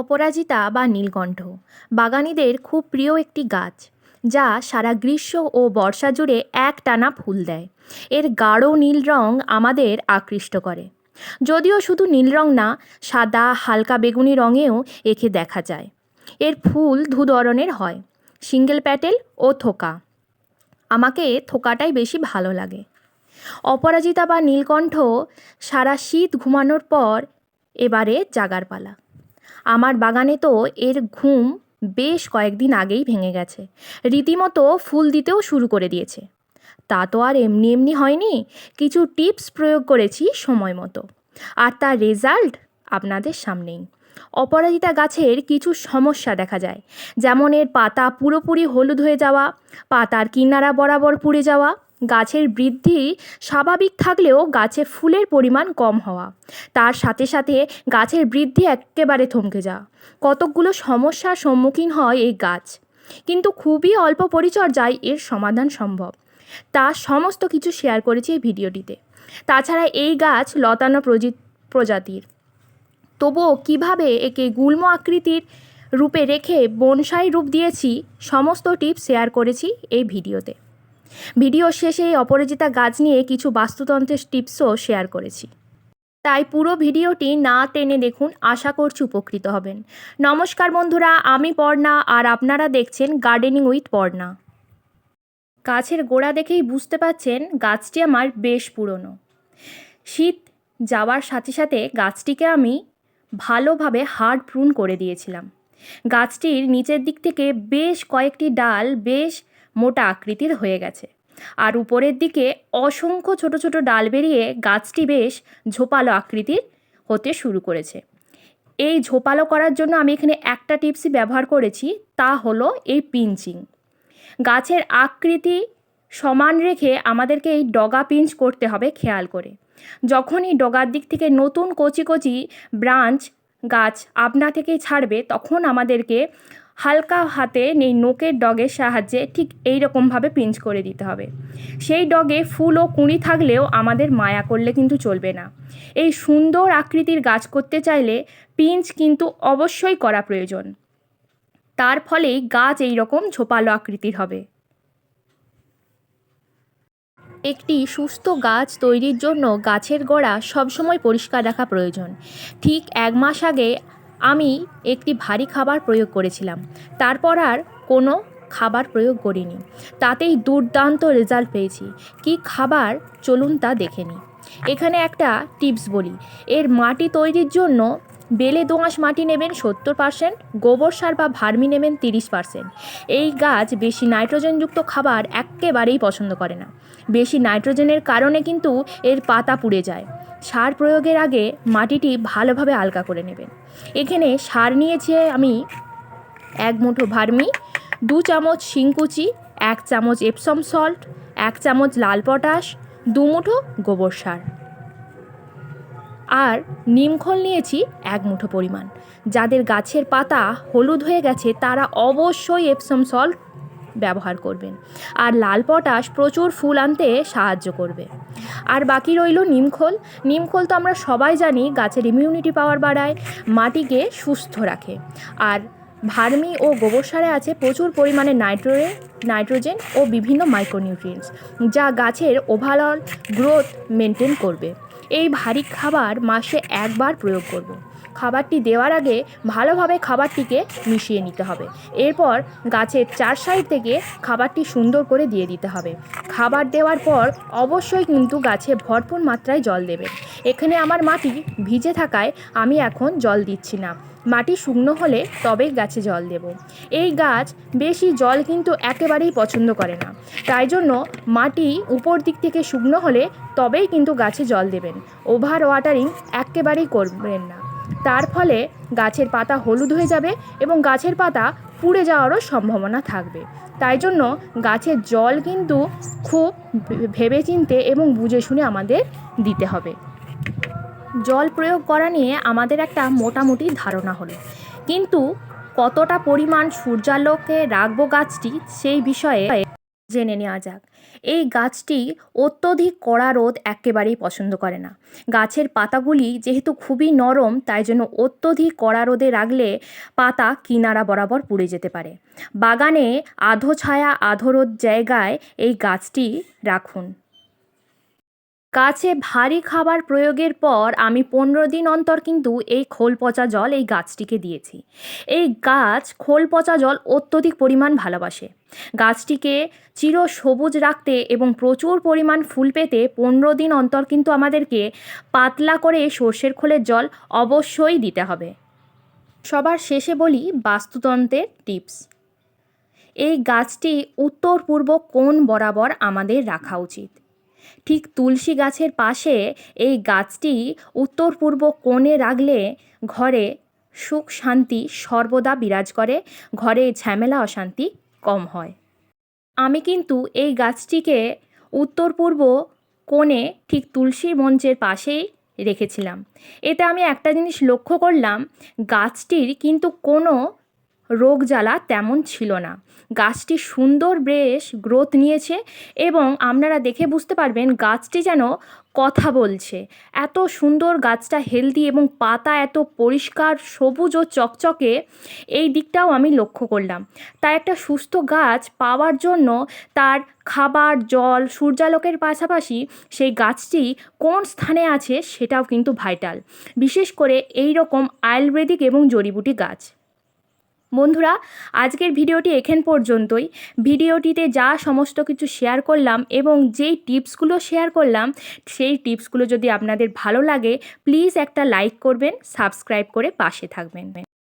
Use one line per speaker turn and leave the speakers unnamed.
অপরাজিতা বা নীলকণ্ঠ। বাগানীদের খুব প্রিয় একটি গাছ, যা সারা গ্রীষ্ম ও বর্ষা জুড়ে একটানা ফুল দেয়। এর গাঢ় নীল রং আমাদের আকৃষ্ট করে। যদিও শুধু নীল রং না, সাদা, হালকা বেগুনি রঙেও একে দেখা যায়। এর ফুল দু ধরনের হয়, সিঙ্গেল প্যাটেল ও থোকা। আমাকে থোকাটাই বেশি ভালো লাগে। অপরাজিতা বা নীলকণ্ঠ সারা শীত ঘুমানোর পর এবারে জাগার পালা। আমার বাগানে তো এর ঘুম বেশ কয়েকদিন আগেই ভেঙে গেছে। রীতিমতো ফুল দিতেও শুরু করে দিয়েছে। তা তো আর এমনি এমনি হয়নি। কিছু টিপস প্রয়োগ করেছি সময় মতো। আর তার রেজাল্ট আপনাদের সামনেই। অপরাজিতা গাছের কিছু সমস্যা দেখা যায়। যেমন এর পাতা পুরোপুরি হলুদ হয়ে যাওয়া, পাতার কিনারা বরাবর পুড়ে যাওয়া গাছের বৃদ্ধি স্বাভাবিক থাকলেও গাছে ফুলের পরিমাণ কম হওয়া। তার সাথে সাথে গাছের বৃদ্ধি একেবারে থমকে যাওয়া। কতকগুলো সমস্যার সম্মুখীন হয় এই গাছ। কিন্তু খুবই অল্প পরিচর্যায় এর সমাধান সম্ভব। তা সমস্ত কিছু শেয়ার করেছি এই ভিডিওটিতে। তাছাড়া এই গাছ লতানো প্রজি- প্রজাতির। তবুও কীভাবে একে গুল্ম আকৃতির রূপে রেখে বনসাই রূপ দিয়েছি, সমস্ত টিপস শেয়ার করেছি এই ভিডিওতে। ভিডিও শেষে এই অপরাজিতা গাছ নিয়ে কিছু বাস্তুতন্ত্রের টিপসও শেয়ার করেছি। তাই পুরো ভিডিওটি না টেনে দেখুন, আশা করছি উপকৃত হবেন। নমস্কার বন্ধুরা, আমি পর্ণা আর আপনারা দেখছেন গার্ডেনিং উইথ পর্ণা। গাছের গোড়া দেখেই বুঝতে পাচ্ছেন গাছটি আমার বেশ পুরনো। শীত যাওয়ার সাথে সাথে গাছটিকে আমি ভালোভাবে হার্ড প্রুন করে দিয়েছিলাম। গাছটির নিচের দিক থেকে বেশ কয়েকটি ডাল, বেশ মোটা আকৃতির হয়ে গেছে। আর উপরের দিকে অসংখ্য ছোট ছোট ডাল বেরিয়ে গাছটি বেশ ঝোপালো আকৃতির হতে শুরু করেছে। এই ঝোপালো করার জন্য আমি এখানে একটা টিপসই ব্যবহার করেছি, তা হলো এই পিঞ্চিং। গাছের আকৃতি সমান রেখে আমাদেরকে এই ডগা পিঞ্চ করতে হবে খেয়াল করে। যখনই ডগার দিক থেকে নতুন কচি কচি ব্রাঞ্চ গাছ আপনা থেকেই ছাড়বে, তখন আমাদেরকে হালকা হাতে এই নোকের ডগের সাহায্যে ঠিক এই রকমভাবে পিঞ্চ করে দিতে হবে। সেই ডগে ফুল ও কুঁড়ি থাকলেও আমাদের মায়া করলে কিন্তু চলবে না। এই সুন্দর আকৃতির গাছ করতে চাইলে পিঞ্চ কিন্তু অবশ্যই করা প্রয়োজন। তার ফলেই গাছ এই রকম ঝোপালো আকৃতির হবে। একটি সুস্থ গাছ তৈরির জন্য গাছের গোড়া সবসময় পরিষ্কার রাখা প্রয়োজন। ঠিক এক মাস আগে আমি একটি ভারী খাবার প্রয়োগ করেছিলাম। তারপর আর কোনো খাবার প্রয়োগ করিনি। তাতেই দুর্দান্ত রেজাল্ট পেয়েছি। কি খাবার চলুন তা দেখে নিই। এখানে একটা টিপস বলি। এর মাটি তৈরির জন্য বেলে দোআঁশ মাটি নেবেন সত্তর পার্সেন্ট, গোবর সার বা ভার্মি নেবেন তিরিশ পার্সেন্ট। এই গাছ বেশি নাইট্রোজেনযুক্ত খাবার একেবারেই পছন্দ করে না। বেশি নাইট্রোজেনের কারণে কিন্তু এর পাতা পুড়ে যায়। সার প্রয়োগের আগে মাটিটি ভালোভাবে আলগা করে নেবেন। এখানে সার নিয়েছি আমি এক মুঠো ভার্মি, দু চামচ শিংকুচি, এক চামচ এপসম সল্ট, এক চামচ লাল পটাশ, দু মুঠো গোবর সার। আর নিমখোল নিয়েছি এক মুঠো পরিমাণ। যাদের গাছের পাতা হলুদ হয়ে গেছে, তারা অবশ্যই এপসম সল্ট ব্যবহার করবেন। আর লাল পটাশ প্রচুর ফুল আনতে সাহায্য করবে। আর বাকি রইল নিমখোল নিমখোল তো আমরা সবাই জানি গাছের ইমিউনিটি পাওয়ার বাড়ায়, মাটিকে সুস্থ রাখে। আর ভার্মি ও গোবর সারে আছে প্রচুর পরিমাণে নাইট্রোজেন নাইট্রোজেন ও বিভিন্ন মাইক্রোনিউট্রিয়েন্টস যা গাছের ওভারঅল গ্রোথ মেনটেন করবে। এই ভারী খাবার মাসে একবার প্রয়োগ করব। খাবারটি দেওয়ার আগে ভালোভাবে খাবারটিকে মিশিয়ে নিতে হবে। এরপর গাছের চার সাইড থেকে খাবারটি সুন্দর করে দিয়ে দিতে হবে। খাবার দেওয়ার পর অবশ্যই কিন্তু গাছে ভরপুর মাত্রায় জল দেবেন। এখানে আমার মাটি ভিজে থাকায় আমি এখন জল দিচ্ছি না। মাটি শুকনো হলে তবেই গাছে জল দেব। এই গাছ বেশি জল কিন্তু একেবারেই পছন্দ করে না। তাই জন্য মাটি উপর দিক থেকে শুকনো হলে তবেই কিন্তু গাছে জল দেবেন। ওভার ওয়াটারিং একেবারেই করবেন না। তার ফলে গাছের পাতা হলুদ হয়ে যাবে এবং গাছের পাতা পুড়ে যাওয়ারও সম্ভাবনা থাকবে। তাই জন্য গাছের জল কিন্তু খুব ভেবেচিন্তে এবং বুঝে শুনে আমাদের দিতে হবে। জল প্রয়োগ করা নিয়ে আমাদের একটা মোটামুটি ধারণা হলো। কিন্তু কতটা পরিমাণ সূর্যালোকে রাখব গাছটি সেই বিষয়ে জেনে নেওয়া যাক। এই গাছটি অত্যধিক কড়া রোদ একেবারেই পছন্দ করে না। গাছের পাতাগুলি যেহেতু খুবই নরম, তাই জন্য অত্যধিক কড়া রোদে রাখলে পাতা কিনারা বরাবর পুড়ে যেতে পারে। বাগানে আধো ছায়া, আধো রোদ জায়গায় এই গাছটি রাখুন। গাছে ভারী খাবার প্রয়োগের পর আমি পনেরো দিন অন্তর কিন্তু এই খোল পচা জল এই গাছটিকে দিয়েছি। এই গাছ খোল পচা জল অত্যধিক পরিমাণ ভালোবাসে। গাছটিকে চির সবুজ রাখতে এবং প্রচুর পরিমাণ ফুল পেতে পনেরো দিন অন্তর কিন্তু আমাদেরকে পাতলা করে সর্ষের খোলের জল অবশ্যই দিতে হবে। সবার শেষে বলি বাস্তুতন্ত্রের টিপস। এই গাছটি উত্তর পূর্ব কোণ বরাবর আমাদের রাখা উচিত। ঠিক তুলসী গাছের পাশে এই গাছটি উত্তর পূর্ব কোণে রাখলে ঘরে সুখ শান্তি সর্বদা বিরাজ করে, ঘরে ঝামেলা অশান্তি কম হয়। আমি কিন্তু এই গাছটিকে উত্তর পূর্ব কোণে ঠিক তুলসী মঞ্চের পাশেই রেখেছিলাম। এতে আমি একটা জিনিস লক্ষ্য করলাম, গাছটির কিন্তু কোনো রোগ জ্বালা তেমন ছিল না। গাছটি সুন্দর বেশ গ্রোথ নিয়েছে এবং আপনারা দেখে বুঝতে পারবেন গাছটি যেন কথা বলছে। এত সুন্দর গাছটা হেলদি এবং পাতা এত পরিষ্কার, সবুজ ও চকচকে, এই দিকটাও আমি লক্ষ্য করলাম। তাই একটা সুস্থ গাছ পাওয়ার জন্য তার খাবার, জল, সূর্যালোকের পাশাপাশি সেই গাছটি কোন স্থানে আছে সেটাও কিন্তু ভাইটাল বিশেষ করে এই রকম আয়ুর্বেদিক এবং জড়িবুটি গাছ। বন্ধুরা, আজকের ভিডিওটি এখান পর্যন্তই। ভিডিওটিতে যা সমস্ত কিছু শেয়ার করলাম এবং যেই টিপসগুলো শেয়ার করলাম, সেই টিপসগুলো যদি আপনাদের ভালো লাগে প্লিজ একটা লাইক করবেন সাবস্ক্রাইব করে পাশে থাকবেন।